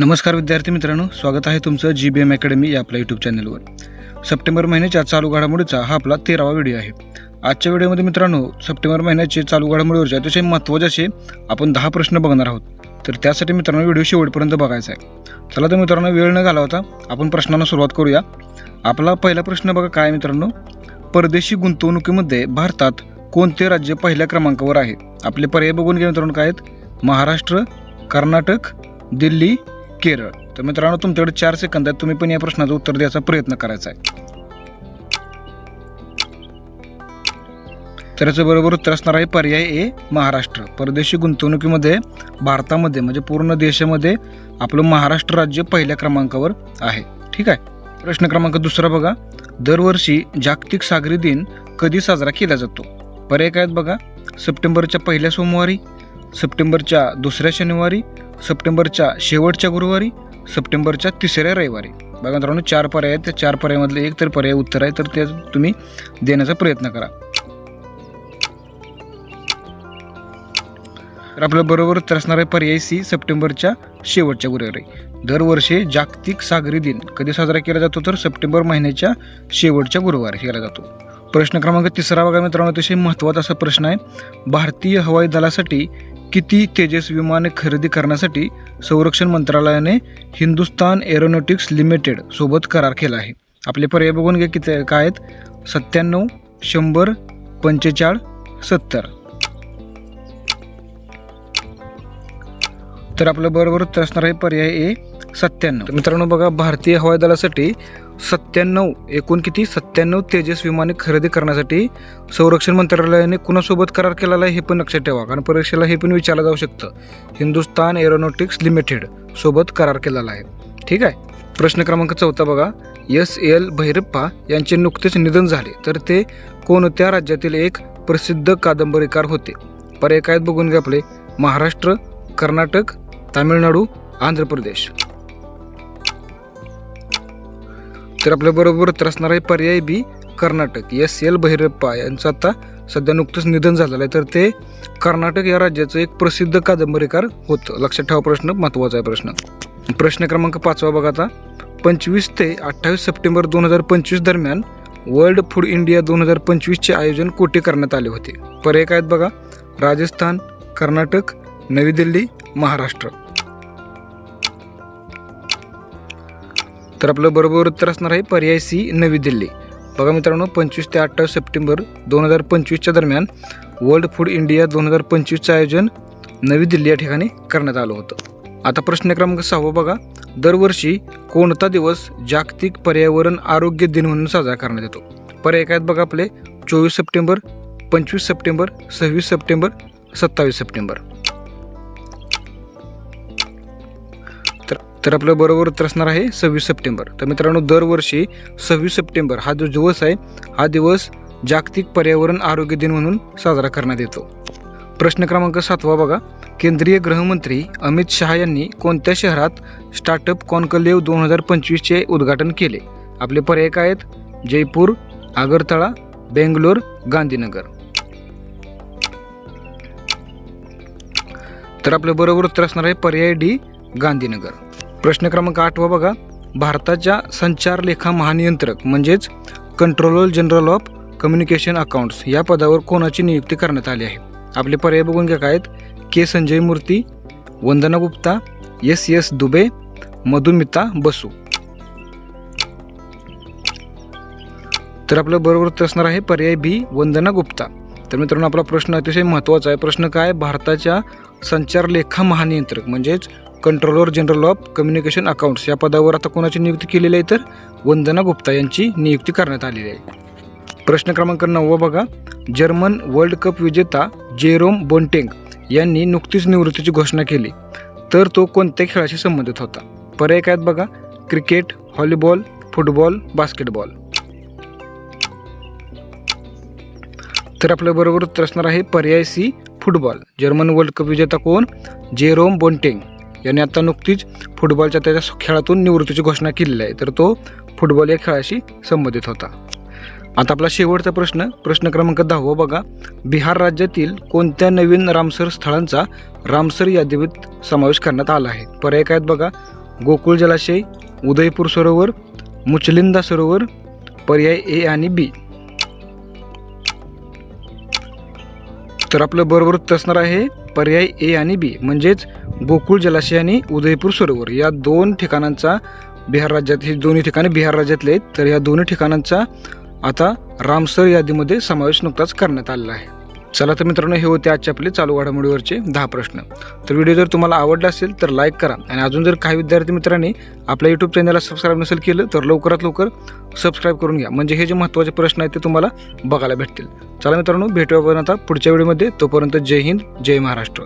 नमस्कार विद्यार्थी मित्रांनो स्वागत आहे तुमचं जी बी एम अकॅडमी या आपल्या यूट्यूब चॅनलवर सप्टेंबर महिन्याच्या चालू घडामोडीचा हा आपला तेरावा व्हिडिओ आहे. आजच्या व्हिडिओमध्ये मित्रांनो सप्टेंबर महिन्याचे चालू घडामोडीवरचे अतिशय महत्त्वाचे असे आपण दहा प्रश्न बघणार आहोत. तर त्यासाठी मित्रांनो व्हिडिओ शेवटपर्यंत बघायचा आहे. चला तर मित्रांनो वेळ न घालवता आपण प्रश्नांना सुरुवात करूया. आपला पहिला प्रश्न बघा काय मित्रांनो? परदेशी गुंतवणुकीमध्ये भारतात कोणते राज्य पहिल्या क्रमांकावर आहे? आपले पर्याय बघून घ्या मित्रांनो काय आहेत? महाराष्ट्र कर्नाटक दिल्ली केरळ. तर मित्रांनो तुमच्याकडे चार सेकंद आहेत. तुम्ही पण या प्रश्नाचं उत्तर द्यायचा प्रयत्न करायचा आहे. तर याचं बरोबर उत्तर असणार आहे पर्याय ए महाराष्ट्र. परदेशी गुंतवणुकीमध्ये भारतामध्ये म्हणजे पूर्ण देशामध्ये आपलं महाराष्ट्र राज्य पहिल्या क्रमांकावर आहे. ठीक आहे? प्रश्न क्रमांक दुसरा बघा. दरवर्षी जागतिक सागरी दिन कधी साजरा केला जातो? पर्याय काय आहेत बघा? सप्टेंबरच्या पहिल्या सोमवारी सप्टेंबरच्या दुसऱ्या शनिवारी सप्टेंबरच्या शेवटच्या गुरुवारी सप्टेंबरच्या तिसऱ्या रविवारी. बघा मित्रांनो चार पर्याय आहेत. त्या चार पर्यायामधले एक तर पर्याय उत्तर आहे तर ते तुम्ही देण्याचा प्रयत्न करा. तर आपल्या बरोबर उत्तर असणार आहे पर्याय सी सप्टेंबरच्या शेवटच्या गुरुवारी. दरवर्षी जागतिक सागरी दिन कधी साजरा केला जातो? तर सप्टेंबर महिन्याच्या शेवटच्या गुरुवारी केला जातो. प्रश्न क्रमांक तिसरा बघा मित्रांनो अतिशय महत्त्वाचा असा प्रश्न आहे. भारतीय हवाई दलासाठी किती तेजस विमाने खरेदी करण्यासाठी संरक्षण मंत्रालयाने हिंदुस्तान एरोनॉटिक्स लिमिटेड सोबत करार केला आहे. आपले पर्याय बघून घ्या किती काय आहेत. सत्त्याण्णव शंभर पंचेचाळ सत्तर. तर आपलं बरोबर उत्तर असणार आहे पर्याय ए सत्त्याण्णव. मित्रांनो बघा भारतीय हवाई दलासाठी सत्त्याण्णव एकूण किती? सत्त्याण्णव तेजस विमाने खरेदी करण्यासाठी संरक्षण मंत्रालयाने कुणासोबत करार केलेला आहे हे पण लक्षात ठेवा. कारण परीक्षेला हे पण विचारलं जाऊ शकतं. हिंदुस्तान एरोनॉटिक्स लिमिटेड सोबत करार केलेला आहे. ठीक आहे? प्रश्न क्रमांक चौथा बघा. एस. एल. भैरप्पा यांचे नुकतेच निधन झाले. तर ते कोणत्या राज्यातील एक प्रसिद्ध कादंबरीकार होते? पर्याय काय बघून घ्या आपले. महाराष्ट्र कर्नाटक तामिळनाडू आंध्र प्रदेश. तर आपल्या बरोबर असणार आहे पर्याय B Karnataka. S. L. Bhyrappa यांचं आता सध्या नुकतंच निधन झालेलं आहे. तर ते कर्नाटक या राज्याचं एक प्रसिद्ध कादंबरीकार होतं. लक्षात ठेवा प्रश्न महत्त्वाचा आहे प्रश्न. प्रश्न क्रमांक पाचवा बघा आता. पंचवीस ते अठ्ठावीस सप्टेंबर दोन हजार पंचवीस दरम्यान वर्ल्ड फूड इंडिया दोन हजार पंचवीसचे आयोजन कोठे करण्यात आले होते? पर्याय काय आहेत बघा. राजस्थान कर्नाटक नवी दिल्ली महाराष्ट्र. तर आपलं बरोबर उत्तर असणार आहे पर्याय सी नवी दिल्ली. बघा मित्रांनो पंचवीस ते अठ्ठावीस सप्टेंबर दोन हजार पंचवीसच्या दरम्यान वर्ल्ड फूड इंडिया दोन हजार पंचवीसचं आयोजन नवी दिल्ली या ठिकाणी करण्यात आलं होतं. आता प्रश्न क्रमांक सहावा बघा. दरवर्षी कोणता दिवस जागतिक पर्यावरण आरोग्य दिन म्हणून साजरा करण्यात येतो? पर्याय काय आहेत बघा आपले? चोवीस सप्टेंबर पंचवीस सप्टेंबर सव्वीस सप्टेंबर सत्तावीस सप्टेंबर. तर आपल्या आपलं बरोबर उत्तर असणार आहे सव्वीस सप्टेंबर. तर मित्रांनो दरवर्षी सव्वीस सप्टेंबर हा जो दिवस आहे हा दिवस जागतिक पर्यावरण आरोग्य दिन म्हणून साजरा करण्यात येतो. प्रश्न क्रमांक सातवा बघा. केंद्रीय गृहमंत्री अमित शहा यांनी कोणत्या शहरात स्टार्टअप कॉन्कलेव्ह दोन हजार पंचवीसचे उद्घाटन केले? आपले पर्याय काय आहेत? जयपूर आगरतळा बेंगलोर गांधीनगर. तर आपलं बरोबर उत्तर असणार आहे पर्याय डी गांधीनगर. प्रश्न क्रमांक आठवा बघा. भारताच्या संचार लेखा महानियंत्रक म्हणजेच controller general of communication accounts या पदावर कोणाची नियुक्ती करण्यात आली आहे? आपले पर्याय बघून घ्या काय आहेत. K Sanjay Murthy Vandana Gupta S S Dubey Madhumita Basu. तर आपलं बरोबर उत्तर असणार आहे पर्याय बी वंदना गुप्ता. तर मित्रांनो आपला प्रश्न अतिशय महत्त्वाचा आहे. प्रश्न काय? भारताच्या संचार लेखा महानियंत्रक म्हणजेच controller general of communication accounts या पदावर आता कोणाची नियुक्ती केलेली आहे तर वंदना गुप्ता यांची नियुक्ती करण्यात आलेली आहे. प्रश्न क्रमांक नववा बघा. जर्मन वर्ल्ड कप विजेता जेरोम बोन्टेंग यांनी नुकतीच निवृत्तीची घोषणा केली. तर तो कोणत्या खेळाशी संबंधित होता? पर्याय काय आहेत बघा? Cricket volleyball football basketball. तर आपल्या बरोबर उत्तर असणार आहे पर्याय C football. German world cup विजेता कोण? जेरोम बोन्टेंग याने आता नुकतीच फुटबॉलच्या त्याच्या खेळातून निवृत्तीची घोषणा केलेली आहे. तर तो फुटबॉल या खेळाशी संबंधित होता. आता आपला शेवटचा प्रश्न प्रश्न क्रमांक दहावा बघा. बिहार राज्यातील कोणत्या नवीन रामसर स्थळांचा रामसर यादीत समावेश करण्यात आला आहे? पर्याय काय आहेत बघा. गोकुळ जलाशय उदयपूर सरोवर मुचलिंदा सरोवर पर्याय ए आणि बी. तर आपलं बरोबर उत्तर असणार आहे पर्याय ए आणि बी. म्हणजेच गोकुळ जलाशय आणि उदयपूर सरोवर या दोन ठिकाणांचा बिहार राज्यात ही दोन्ही ठिकाणे बिहार राज्यातले आहेत. तर या दोन्ही ठिकाणांचा आता रामसर यादीमध्ये समावेश नुकताच करण्यात आलेला आहे. चला तर मित्रांनो हे होते आजचे आपले चालू घडामोडीवरचे दहा प्रश्न. तर व्हिडिओ जर तुम्हाला आवडला असेल तर लाईक करा. आणि अजून जर काही विद्यार्थी मित्रांनी आपल्या यूट्यूब चॅनलला सबस्क्राईब नसेल केलं तर लवकरात लवकर सबस्क्राईब करून घ्या. म्हणजे हे जे महत्त्वाचे प्रश्न आहेत ते तुम्हाला बघायला भेटतील. चला मित्रांनो भेटूया आपण आता पुढच्या व्हिडिओमध्ये. तोपर्यंत जय हिंद जय महाराष्ट्र.